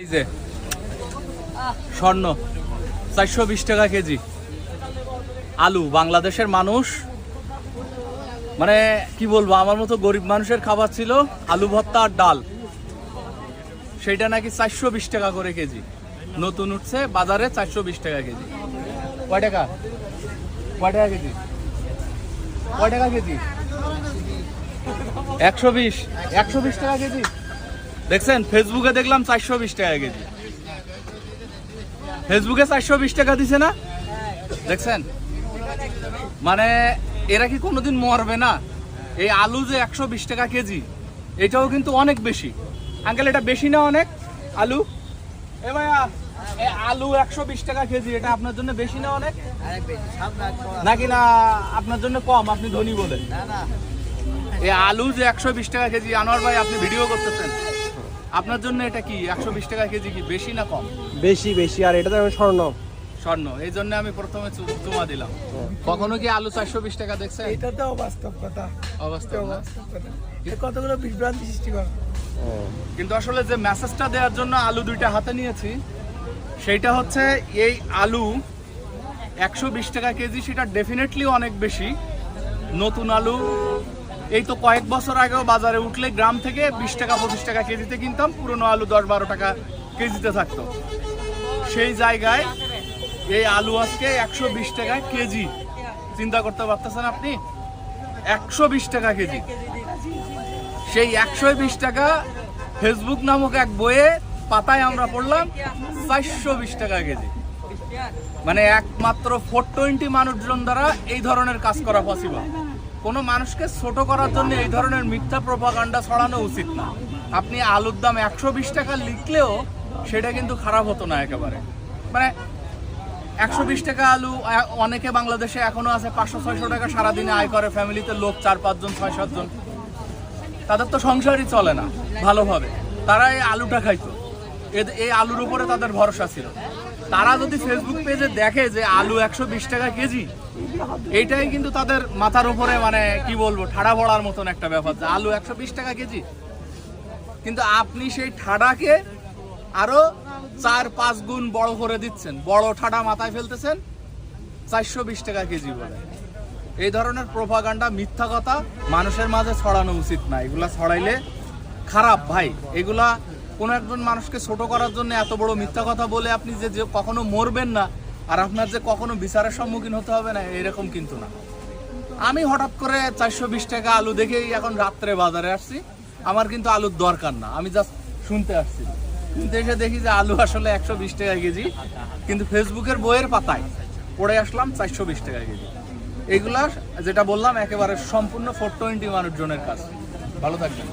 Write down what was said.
এই যে, স্বর্ণ, চারশো বিশ টাকা কেজি। আলু, বাংলাদেশের মানুষ মানে কি বলব, আমার মতো গরিব মানুষের খাবার ছিল আলু, ভর্তা আর ডাল। সেটা নাকি চারশো বিশ টাকা করে কেজি। নতুন উঠছে, বাজারে চারশো বিশ টাকা কেজি। কয় টাকা? কয় টাকা কেজি? কয় টাকা কেজি? একশো বিশ। একশো বিশ টাকা কেজি? দেখছেন ফেসবুকে দেখলাম চারশো বিশ টাকা কেজি। ফেসবুকে চারশো বিশ টাকা দিছে না? দেখছেন? মানে এরা কি কোনোদিন মরবে না? এই আলু যে একশো বিশ টাকা কেজি এটাও কিন্তু অনেক বেশি। আঙ্কেল এটা বেশি না অনেক? আলু? এ ভাইয়া আলু একশো বিশ টাকা কেজি এটা আপনার জন্য বেশি না অনেক? নাকি না আপনার জন্য কম? আপনি ধনী বলেন এই আলু যে একশো বিশ টাকা কেজি আনোয়ার ভাই আপনি ভিডিও করতেছেন। আপনার জন্য এটা কি একশো বিশ টাকা কেজি কি বেশি না কম? বেশি বেশি আর এটা তো আমি স্বর্ণ। স্বর্ণ এই জন্য আমি প্রথমে চুমা দিলাম। কখনো কি আলু চারশো বিশ টাকা দেখছেন? এটা তো বাস্তব কথা। এ কতগুলো বিভ্রান্তি সৃষ্টি করে। কিন্তু আসলে যে মেসেজটা দেওয়ার জন্য আলু দুইটা হাতে নিয়েছি সেইটা হচ্ছে এই আলু একশো বিশ টাকা কেজি সেটা ডেফিনেটলি অনেক বেশি। নতুন আলু এই তো কয়েক বছর আগেও বাজারে উঠলে গ্রাম থেকে বিশ টাকা, পঁচিশ টাকা কেজিতে কিনতাম, পুরনো আলু দশ, বারো টাকা কেজিতে থাকতো। সেই জায়গায় এই আলু আজকে একশো বিশ টাকা কেজি। চিন্তা করতে পারতেছেন আপনি? একশো বিশ টাকা কেজি। সেই একশো বিশ টাকা ফেসবুক নামক এক বইয়ে পাতায় আমরা পড়লাম, চারশো বিশ টাকা কেজি। মানে একমাত্র ফোর টোয়েন্টি মানুষজন দ্বারা এই ধরনের কাজ করা পসিবল কোনো মানুষকে ছোট করার জন্য এই ধরনের মিথ্যা প্রপাগান্ডা ছড়ানো উচিত না। আপনি আলুর দাম একশো বিশ টাকা লিখলেও সেটা কিন্তু খারাপ হতো না একেবারে। মানে একশো বিশ টাকা আলু অনেকে বাংলাদেশে এখনও আছে পাঁচশো, ছয়শো টাকা সারাদিনে আয় করে ফ্যামিলিতে, লোক চার, পাঁচজন, ছয়, সাতজন। তাদের তো সংসারই চলে না ভালোভাবে। তারা এই আলুটা খাইতো। এই আলুর উপরে তাদের ভরসা ছিল। তারা যদি ফেসবুক পেজে দেখে যে আলু একশো বিশ টাকা কেজি, এইটাই কিন্তু তাদের মাথার উপরে মানে কি বলব, ঠাড়া পড়ার মতন একটা ব্যাপার যে আলু একশো বিশ টাকা কেজি। কিন্তু আপনি সেই ঠাডাকে আরও চার পাঁচ গুণ বড় করে দিচ্ছেন। বড় ঠাডা মাথায় ফেলতেছেন, চারশো বিশ টাকা কেজি বলে। এই ধরনের প্রভাগান্ডা মিথ্যা কথা মানুষের মাঝে ছড়ানো উচিত না। এগুলা ছড়াইলে খারাপ ভাই। এগুলা কোনো একজন মানুষকে ছোট করার জন্য এত বড় মিথ্যা কথা বলে আপনি যে যে কখনো মরবেন না, আর আপনার যে কখনো বিচারের সম্মুখীন হতে হবে না, এরকম কিন্তু না। আমি হঠাৎ করে চারশো বিশ টাকা আলু দেখেই এখন রাত্রে বাজারে আসছি। আমার কিন্তু আলুর দরকার না, আমি জাস্ট শুনতে আসছি। কিন্তু এসে দেখি যে আলু আসলে একশো বিশ টাকা কেজি, কিন্তু ফেসবুকের বইয়ের পাতায় পড়ে আসলাম চারশো বিশ টাকা কেজি। এইগুলা যেটা বললাম, একেবারে সম্পূর্ণ ফোর টোয়েন্টি মানুষজনের কাজ। ভালো থাকবেন।